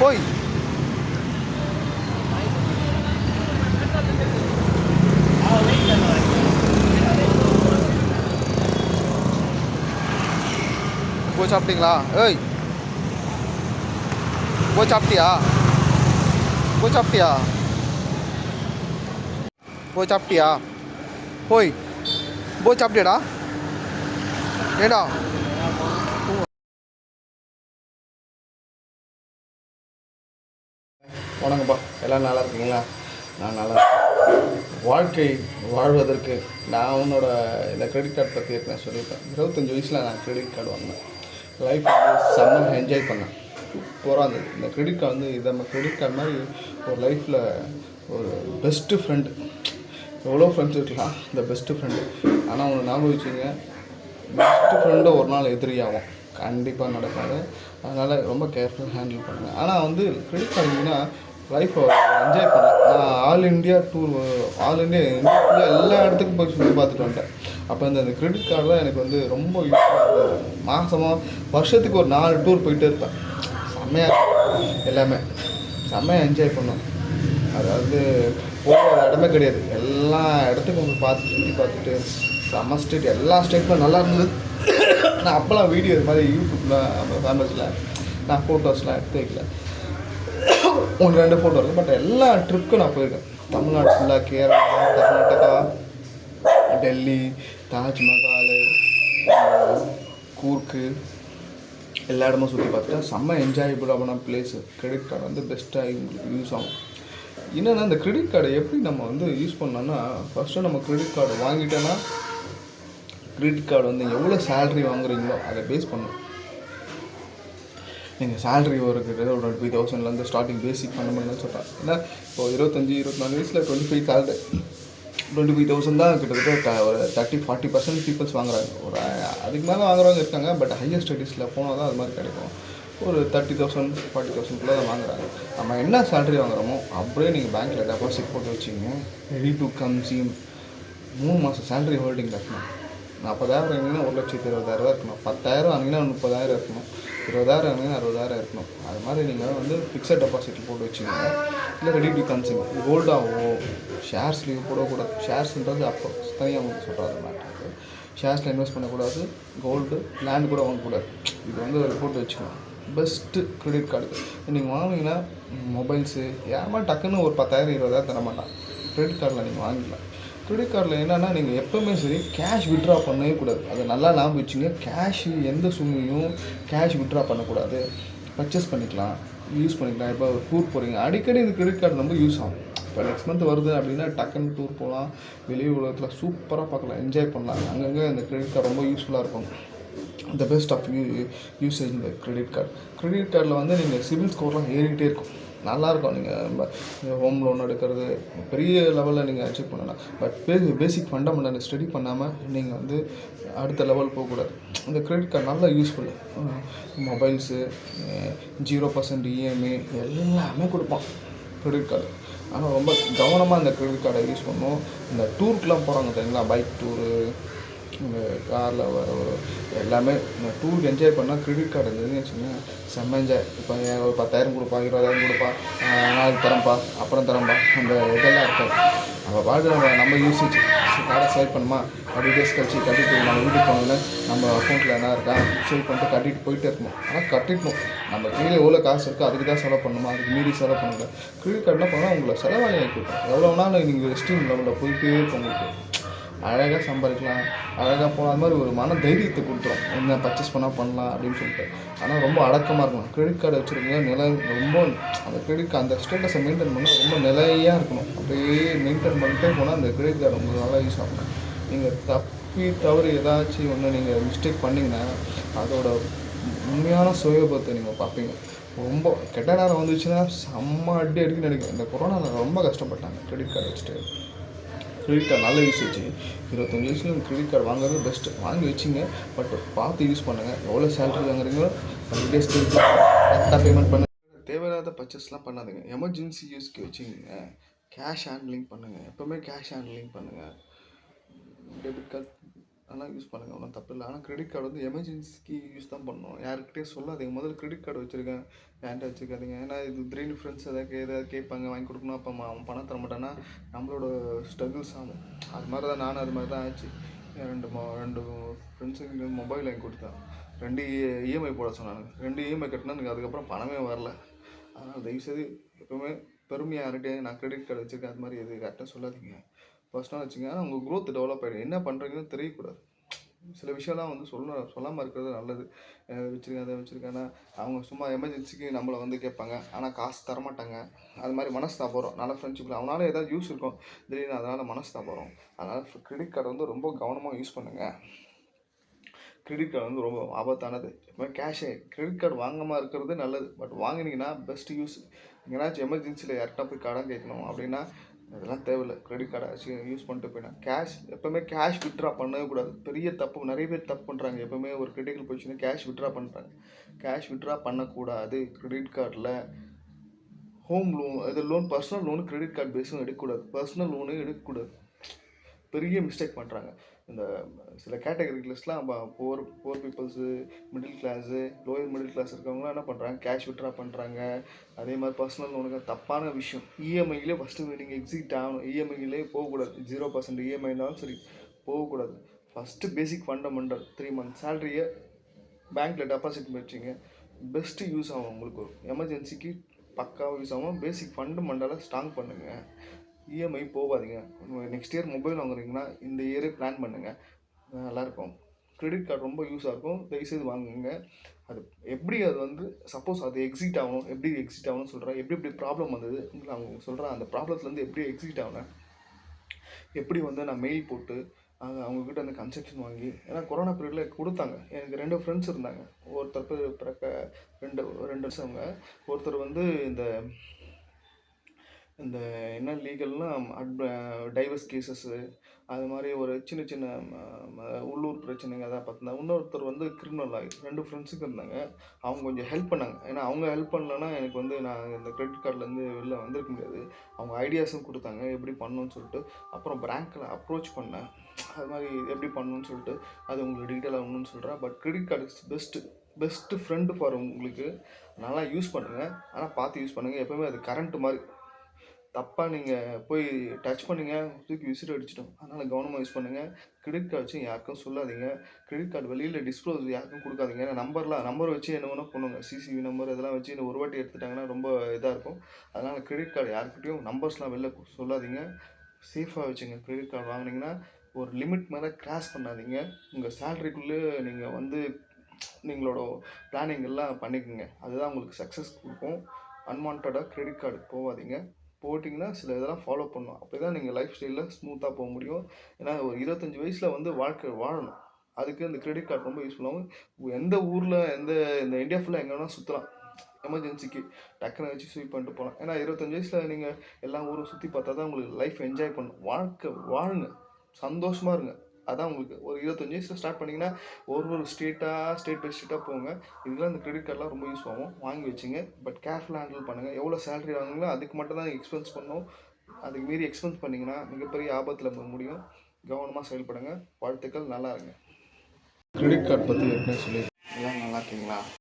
போய் போய் சாப்பிட்டீங்களா ஏய் போய் சாப்பிட்டியா போய் சாப்பிட்டியா போய் சாப்பிட்டியா போய் போய் சாப்பிட்டியாடா ஏடா வணக்கம்ப்பா. எல்லாம் நல்லா இருக்கீங்களா? நான் நல்லா வாழ்க்கை வாழ்வதற்கு நான் உன்னோட இந்த கிரெடிட் கார்டு பற்றி ஏற்கனவே சொல்லியிருக்கேன் இருபத்தஞ்சி வயசில் நான் கிரெடிட் கார்டு வாங்கினேன். லைஃப் வந்து செம்ம என்ஜாய் பண்ணேன். சூப்பராக இருந்தது இந்த கிரெடிட் கார்டு வந்து இது நம்ம கிரெடிட் கார்டு மாதிரி ஒரு லைஃப்பில் ஒரு பெஸ்ட்டு ஃப்ரெண்டு எவ்வளோ ஃப்ரெண்ட்ஸ் இருக்கலாம். இந்த பெஸ்ட்டு ஃப்ரெண்டு ஆனால் ஒன்று ஞாபகம் வச்சுங்க பெஸ்ட்டு ஃப்ரெண்டு ஒரு நாள் எதிரியாகும் கண்டிப்பாக நடக்காது. அதனால் ரொம்ப கேர்ஃபுல் ஹேண்டில் பண்ணுங்கள் ஆனால் வந்து கிரெடிட் கார்டுங்கன்னா லைஃப்பை என்ஜாய் பண்ணேன் நான் all India tour all India India எல்லா இடத்துக்கும் போய் சுற்றி பார்த்துட்டு வந்துட்டேன். அப்போ இந்த அந்த கிரெடிட் கார்டு தான் எனக்கு வந்து ரொம்ப யூஸ்ஃபுல்லாக இருந்தது. மாதமாக வருஷத்துக்கு ஒரு நாலு டூர் போயிட்டே இருப்பேன். செம்மையாக எல்லாமே. செம்மையாக என்ஜாய் பண்ணோம். அதாவது போகிற இடமே கிடையாது. எல்லா இடத்துக்கும் போய் பார்த்து சுற்றி பார்த்துட்டு செம்ம ஸ்டேட் எல்லா ஸ்டேட்டும் நல்லா இருந்தது. நான் அப்போல்லாம் வீடியோ இது மாதிரி யூடியூப்பில் அந்த ஃபேமஸில் நான் ஃபோட்டோஸ்லாம் எடுத்து வைக்கல ஒன்று ரெண்டு ஃபோட்டோ இருக்குது பட் எல்லா ட்ரிப்புக்கும் நான் போயிருக்கேன். தமிழ்நாடு ஃபுல்லாக கேரளா கர்நாடகா டெல்லி தாஜ்மஹால் கூர்க்கு எல்லா இடமும் சுற்றி பார்த்துட்டேன். செம்ம என்ஜாயபுளான பிளேஸு கிரெடிட் கார்டு வந்து பெஸ்ட்டாக உங்களுக்கு யூஸ் ஆகும். என்னென்னா இந்த கிரெடிட் கார்டை எப்படி நம்ம வந்து யூஸ் பண்ணோன்னா ஃபஸ்ட்டு நம்ம கிரெடிட் கார்டு வாங்கிட்டோன்னா கிரெடிட் கார்டு வந்து எவ்வளோ சேலரி வாங்குறீங்களோ அதை பேஸ் பண்ணும் நீங்கள் சேலரி ஒரு கிட்டத்தட்ட ஒரு டுவெண்ட்டி தௌசண்ட்லேருந்து ஸ்டார்டிங் பேசிக் பண்ண முடியலன்னு சொல்கிறேன் ஏன்னா இப்போ இருபத்தஞ்சி இருபத்தி நாலு வயசில் twenty five salary twenty five thousand தான் கிட்டத்தட்ட ஒரு தேர்ட்டி ஃபார்ட்டி பர்சன்ட் பீப்புள்ஸ் வாங்குறாங்க. ஒரு அதுக்கு மேலே வாங்குறவங்க இருக்காங்க பட் ஹையர் ஸ்டடீஸில் போனால் தான் அது மாதிரி கிடைக்கும். ஒரு தேர்ட்டி தௌசண்ட் ஃபார்ட்டி தௌசண்ட்குள்ளே தான் வாங்குறாங்க. நம்ம என்ன சேலரி வாங்குறோமோ அப்படியே நீங்கள் பேங்க்கில் டெபாசிட் போட்டு வச்சிங்க. ரெடி டு கன்சியூம் மூணு மாதம் சேலரி ஹோல்டிங் கட்டணும். நாற்பதாயிரம் வாங்கினீங்கன்னா ஒரு லட்சத்தி இருபதாயிரம் இருக்கணும். பத்தாயிரம் வாங்கினா முப்பதாயிரம் இருக்கணும். இருபதாயிரம் வாங்கினா அறுபதாயிரம் இருக்கணும். அது மாதிரி நீங்கள் வந்து ஃபிக்ஸட் டெபாசிட் போட்டு வச்சுக்கோங்க. இல்லை ரெடி டு கன்சியூம் கோல்டாகவோ ஷேர்ஸ்லேயும் போடக்கூடாது. ஷேர்ஸ்ன்றது அப்போ தனியாக உங்களுக்கு சொல்கிறாரு மேட்ருக்கு ஷேர்ஸில் இன்வெஸ்ட் பண்ணக்கூடாது. கோல்டு லேண்ட் கூட வாங்கக்கூடாது. இது வந்து ஒரு போட்டு வச்சுக்கணும் பெஸ்ட்டு கிரெடிட் கார்டு நீங்கள் வாங்கினீங்கன்னா மொபைல்ஸு யாருமா டக்குன்னு ஒரு பத்தாயிரம் இருபதாயிரம் தர மாட்டான் கிரெடிட் கார்டில் நீங்கள் வாங்கிக்கலாம். கிரெடிட் கார்டில் என்னென்னா நீங்கள் எப்போவுமே சரி கேஷ் விட்ரா பண்ணவே கூடாது. அதை நல்லா ஞாபகம் வச்சுங்க கேஷ் எந்த சூழ்நிலையும் கேஷ் விட்ரா பண்ணக்கூடாது. பர்ச்சேஸ் பண்ணிக்கலாம். யூஸ் பண்ணிக்கலாம். இப்போ டூர் போகிறீங்க அடிக்கடி இந்த கிரெடிட் கார்டு ரொம்ப யூஸ் ஆகும். இப்போ நெக்ஸ்ட் மந்த் வருது அப்படின்னா டக்குன்னு டூர் போகலாம். வெளி உலகத்தில் சூப்பராக பார்க்கலாம். என்ஜாய் பண்ணலாம். அங்கங்கே இந்த கிரெடிட் கார்டு ரொம்ப யூஸ்ஃபுல்லாக இருக்கும். The best of you usage இந்த கிரெடிட் கார்டு கிரெடிட் கார்டில் வந்து நீங்கள் சிபில் ஸ்கோர்லாம் ஏறிக்கிட்டே இருக்கும். நல்லாயிருக்கும். நீங்கள் ஹோம் லோன் எடுக்கிறது பெரிய லெவலில் நீங்கள் அச்சீவ் பண்ணலாம். But pay basic fundamental study பண்ணாமல் நீங்கள் வந்து அடுத்த லெவல் போகக்கூடாது. இந்த கிரெடிட் கார்டு நல்லா useful mobiles zero percent EMI எல்லாமே கொடுப்பான் கிரெடிட் கார்டு. ஆனால் ரொம்ப கவனமாக இந்த கிரெடிட் கார்டை யூஸ் பண்ணும் இந்த டூருக்குலாம் போகிறாங்க தெரியுங்களா? பைக் டூரு காரில் வர எல்லாமே இந்த டூருக்கு என்ஜாய் பண்ணால் கிரெடிட் கார்டு இருந்ததுன்னு வச்சுக்கோங்க. செம்ம என்ஜாய் இப்போ ஒரு பத்தாயிரம் கொடுப்பா இருபதாயிரம் கொடுப்பா நாளைக்கு தரேன்ப்பா அப்புறம் தரேன்ப்பா அந்த இதெல்லாம் இருக்காது. நம்ம பாட்டு நம்ம நம்ம யூசேஜ் கார்டை சேவ் பண்ணுமா? அப்படி டேஸ் கழிச்சு கட்டிட்டு நம்ம வீட்டுக்கு போனோம்னா நம்ம அக்கௌண்ட்டில் என்ன இருக்கா? சேவ் பண்ணிட்டு கட்டிட்டு போயிட்டே இருக்கணும் ஆனால் கட்டிடணும் நம்ம கீழே எவ்வளோ காசு இருக்கோ அதுக்கு தான் செலவு பண்ணணுமா? அதுக்கு மீறி செலவு பண்ணல கிரெடிட் கார்டுனா போனால் பண்ணால் உங்களை செலவாளி ஆக்கி விட்டுரும் எவ்வளோ நாள் நீங்கள் ரெஸ்டிங் லெவலில் போயிட்டே இருக்க உங்களுக்கு. அழகாக சம்பாதிக்கலாம் அழகாக போகலாம் அது மாதிரி ஒரு மன தைரியத்தை கொடுத்துரும். என்ன பர்ச்சேஸ் பண்ணால் பண்ணலாம் அப்படின்னு சொல்லிட்டு. ஆனால் ரொம்ப அடக்கமாக இருக்கணும். கிரெடிட் கார்டு வச்சுருக்கீங்க நிலை ரொம்ப அந்த கிரெடிட் கார்டு அந்த ஸ்டேட்டஸை மெயின்டைன் பண்ணால் ரொம்ப நிலையாக இருக்கணும். அப்படியே மெயின்டைன் பண்ணிட்டே போனால் அந்த கிரெடிட் கார்டு உங்களுக்கு நல்லா யூஸ் ஆகும். நீங்கள் தப்பி தவறு ஏதாச்சும் ஒன்று நீங்கள் மிஸ்டேக் பண்ணிங்கன்னா அதோட உண்மையான சுயபத்தை நீங்கள் பார்ப்பீங்க. ரொம்ப கெட்ட நேரம் வந்துச்சுன்னா செம்ம அடி அடிக்கடி நினைக்கும் இந்த கொரோனாவில் ரொம்ப கஷ்டப்பட்டாங்க. கிரெடிட் கார்டு வச்சுட்டு. கிரெடிட் கார்டு நல்ல யூசேஜ் இருபத்தஞ்சு வயசுல கிரெடிட் கார்டு வாங்குறது பெஸ்ட்டு வாங்கி வச்சுங்க. பட் பார்த்து யூஸ் பண்ணுங்கள் எவ்வளோ சேலரி வாங்குறீங்களோ டுவெண்ட்டி டேஸ் கரெக்டாக பேமெண்ட் பண்ணுங்க. தேவையில்லாத பர்ச்சேஸ்லாம் பண்ணாதுங்க. எமர்ஜென்சி யூஸ்க்கு வச்சுக்கோங்க கேஷ் ஹேண்ட்லிங் பண்ணுங்கள் எப்போவுமே கேஷ் ஹேண்ட்லிங் பண்ணுங்கள் டெபிட் கார்டு நல்லா யூஸ் பண்ணுங்கள் ஒன்றும் தப்பு இல்லை. ஆனால் கிரெடிட் கார்டு வந்து எமர்ஜென்சிக்கு யூஸ் தான் பண்ணணும். யாருக்கிட்டே சொல்லாதீங்க. முதல்ல கிரெடிட் கார்டு வச்சுருக்கேன். என்கிட்ட வச்சுக்காதீங்க ஏன்னா இது திடீர்னு ஃப்ரெண்ட்ஸ் எதாவது ஏதாவது கேட்பாங்க வாங்கி கொடுக்கணும். அப்போ அவன் பணம் தர மாட்டான்னா நம்மளோட ஸ்ட்ரகிள்ஸ் ஆகும். அது மாதிரி தான் நானும் அது மாதிரி தான் ஆச்சு. ரெண்டு மொ ரெண்டு ஃப்ரெண்ட்ஸுக்கு மொபைல் வாங்கி கொடுத்தேன். ரெண்டு e-, இஎம்ஐ போட சொன்னாங்க ரெண்டு இஎம்ஐ கட்டினா எனக்கு அதுக்கப்புறம் பணமே வரல. அதனால் தயவுசெய்து எப்பவுமே பெருமையாக யார்கிட்டயும் நான் கிரெடிட் கார்டு வச்சுருக்கேன். அது மாதிரி எது கரெக்டாக சொல்லாதீங்க. ஃபஸ்ட்டாக வச்சுக்கோங்க. உங்கள் க்ரோத் டெவலப் ஆகிடும் என்ன பண்ணுறீங்கன்னு தெரியக்கூடாது. சில விஷயம்லாம் வந்து சொல்ல சொல்லாமல் இருக்கிறது நல்லது. வச்சுருக்கேன் அதை வச்சுருக்கேன்னா அவங்க சும்மா எமர்ஜென்சிக்கு நம்மளை வந்து கேட்பாங்க. ஆனால் காசு தரமாட்டாங்க. அது மாதிரி மனஸ்தாபம். போகிறோம் நல்ல ஃப்ரெண்ட்ஷிப்பில் அவனால ஏதாவது யூஸ் இருக்கும். திடீர்னு அதனால் மனசு தான் போகிறோம் அதனால் கிரெடிட் கார்டு வந்து ரொம்ப கவனமாக யூஸ் பண்ணுங்கள் கிரெடிட் கார்டு வந்து ரொம்ப ஆபத்தானது. இப்போ கேஷே கிரெடிட் கார்டு வாங்காமல் இருக்கிறது நல்லது. பட் வாங்கினீங்கன்னா பெஸ்ட் யூஸ் எங்கேனாச்சும் எமர்ஜென்சியில் யார்கிட்ட போய் கடன் கேட்கணும் அப்படின்னா அதெல்லாம் தேவையில்லை. கிரெடிட் கார்டை யூஸ் பண்ணிட்டு போயிடலாம். கேஷ் எப்போவுமே கேஷ் வித்ட்ரா பண்ணவே கூடாது. பெரிய தப்பு நிறைய பேர் தப்பு பண்ணுறாங்க எப்போவுமே ஒரு கிரிட்டிக்கல் பொசிஷனில் கேஷ் வித்ட்ரா பண்ணுறாங்க கேஷ் வித்ட்ரா பண்ணக்கூடாது. கிரெடிட் கார்டில் ஹோம் லோன் இது loan personal loan credit card பேஸும் எடுக்கக்கூடாது. பர்சனல் லோனு எடுக்கக்கூடாது. பெரிய மிஸ்டேக் பண்ணுறாங்க இந்த சில கேட்டகரிஸ்லாம் poor poor peoples middle class lower middle class இருக்கவங்களாம் என்ன பண்ணுறாங்க கேஷ் விட்ரா பண்ணுறாங்க அதே மாதிரி பர்சனல் லோனுக்கு தப்பான விஷயம். இஎம்ஐயிலே ஃபஸ்ட்டு நீங்கள் எக்ஸிட் ஆகணும். E போகக்கூடாது. ஜீரோ பர்சன்ட் இஎம்ஐனாலும் சரி போகக்கூடாது. First basic fundamental three month சேலரியை பேங்க்கில் டெபாசிட் பண்ணி வச்சிங்க. பெஸ்ட்டு யூஸ் ஆகும் உங்களுக்கு ஒரு எமர்ஜென்சிக்கு பக்காவாக யூஸ் ஆகும். பேசிக் ஃபண்டமெண்டலாக ஸ்ட்ராங் பண்ணுங்கள் இஎம்ஐ போகாதீங்க. நெக்ஸ்ட் இயர் மொபைல் வாங்குறீங்கன்னா இந்த இயரே பிளான் பண்ணுங்கள் நல்லாயிருக்கும். கிரெடிட் கார்டு ரொம்ப யூஸாக இருக்கும். தயவுசெய்து வாங்குங்க. அது எப்படி அது வந்து சப்போஸ் அது எக்ஸிட் ஆகணும் எப்படி எக்ஸிட் ஆகணும்னு சொல்கிறேன் எப்படி எப்படி ப்ராப்ளம் வந்தது அவங்க சொல்கிறேன் அந்த ப்ராப்ளத்துலேருந்து எப்படி எக்ஸிட் ஆகணும் எப்படி வந்து நான் மெயில் போட்டு அவங்கக்கிட்ட அந்த கன்செப்ஷன் வாங்கி ஏன்னா கொரோனா பீரியடில் கொடுத்தாங்க. எனக்கு ரெண்டு ஃப்ரெண்ட்ஸ் இருந்தாங்க. ஒருத்தர் பிறக்க ரெண்டு ரெண்டு வருஷங்க ஒருத்தர் வந்து இந்த இந்த என்ன லீகல்னால் அட் டைவர்ஸ் கேசஸ்ஸு அது மாதிரி ஒரு சின்ன சின்ன உள்ளூர் பிரச்சனைங்க அதான் பார்த்துருந்தாங்க இன்னொருத்தர் வந்து கிரிமினல் ஆகி ரெண்டு ஃப்ரெண்ட்ஸுக்கு இருந்தாங்க. அவங்க கொஞ்சம் ஹெல்ப் பண்ணாங்க. ஏன்னா அவங்க ஹெல்ப் பண்ணலன்னா எனக்கு வந்து நான் இந்த கிரெடிட் கார்ட்லேருந்து வெளில வந்திருக்க முடியாது. அவங்க ஐடியாஸும் கொடுத்தாங்க எப்படி பண்ணணும்னு சொல்லிட்டு. அப்புறம் பேங்க்கில் அப்ரோச் பண்ணேன். அது மாதிரி எப்படி பண்ணணும்னு சொல்லிட்டு அது உங்களுக்கு டீட்டெயிலாக ஒன்றுன்னு சொல்கிறேன் but credit card is best best friend for உங்களுக்கு. நல்லா யூஸ் பண்ணுங்கள் ஆனால் பார்த்து யூஸ் பண்ணுங்கள் எப்போவுமே அது கரண்ட்டு மாதிரி தப்பாக நீங்கள் போய் டச் பண்ணுங்கள் தூக்கி விசிட் அடிச்சிட்டோம். அதனால் கவனமாக யூஸ் பண்ணுங்கள் கிரெடிட் கார்டு வச்சு யாருக்கும் சொல்லாதீங்க. கிரெடிட் கார்டு வெளியில் டிஸ்க்ளோஸ் யாருக்கும் கொடுக்காதீங்க. ஏன்னா நம்பர்லாம் நம்பர் வச்சு என்ன வேணால் பண்ணுங்க. சிசிவி நம்பர் இதெல்லாம் வச்சு இந்த ஒரு வாட்டி எடுத்துட்டாங்கன்னா ரொம்ப இதாக இருக்கும். அதனால் கிரெடிட் கார்டு யாருக்கிட்டையும் நம்பர்ஸ்லாம் வெளில சொல்லாதீங்க. சேஃபாக வச்சுங்க. கிரெடிட் கார்டு வாங்குனீங்கன்னா ஒரு லிமிட் மேலே கிராஸ் பண்ணாதீங்க. உங்கள் சேலரிக்குள்ளே நீங்கள் வந்து நீங்களோட பிளானிங் எல்லாம் பண்ணிக்கோங்க. அதுதான் உங்களுக்கு சக்ஸஸ் கொடுக்கும். அன்வான்டாக கிரெடிட் கார்டு போகாதீங்க. போட்டிங்கன்னா சில இதெல்லாம் ஃபாலோ பண்ணணும். அப்போ தான் நீங்கள் லைஃப் ஸ்டைலில் ஸ்மூத்தாக போக முடியும். ஏன்னா ஒரு இருபத்தஞ்சி வயசில் வந்து வாழ்க்கை வாழணும். அதுக்கு இந்த கிரெடிட் கார்டு ரொம்ப யூஸ்ஃபுல்லாகவும் எந்த ஊரில் எந்த இந்த இந்தியா ஃபுல்லாக எங்கே வேணால் சுற்றலாம் எமர்ஜென்சிக்கு டக்குன்னு வச்சு ஸ்வீப் பண்ணிட்டு போகலாம் ஏன்னா இருபத்தஞ்சி வயசில் நீங்கள் எல்லா ஊரும் சுற்றி பார்த்தா தான் உங்களுக்கு லைஃப் என்ஜாய் பண்ணும். வாழ்க்கை வாழுங்க. சந்தோஷமாக இருங்க. அதான் உங்களுக்கு ஒரு இருபத்தஞ்சி வயசில் ஸ்டார்ட் பண்ணிங்கன்னா ஒரு ஒரு ஸ்டேட்டாக ஸ்டேட் பை ஸ்டேட்டாக போங்க. இதுக்கெல்லாம் இந்த கிரெடிட் கார்டெலாம் ரொம்ப யூஸ் ஆகும். வாங்கி வச்சுங்க. பட் கேர்ஃபுல்லாக ஹேண்டில் பண்ணுங்கள் எவ்வளோ சேலரி வாங்குங்களோ அதுக்கு மட்டும் தான் எக்ஸ்பென்ஸ் பண்ணணும். அதுக்கு மீறி எக்ஸ்பென்ஸ் பண்ணிங்கன்னா மிகப்பெரிய ஆபத்தில் போக முடியும். கவனமாக செயல்படுங்க. வாழ்த்துக்கள். நல்லா இருங்க. கிரெடிட் கார்டு பற்றி ஏற்கனவே சொல்லி எல்லாம் நல்லா இருக்கீங்களா?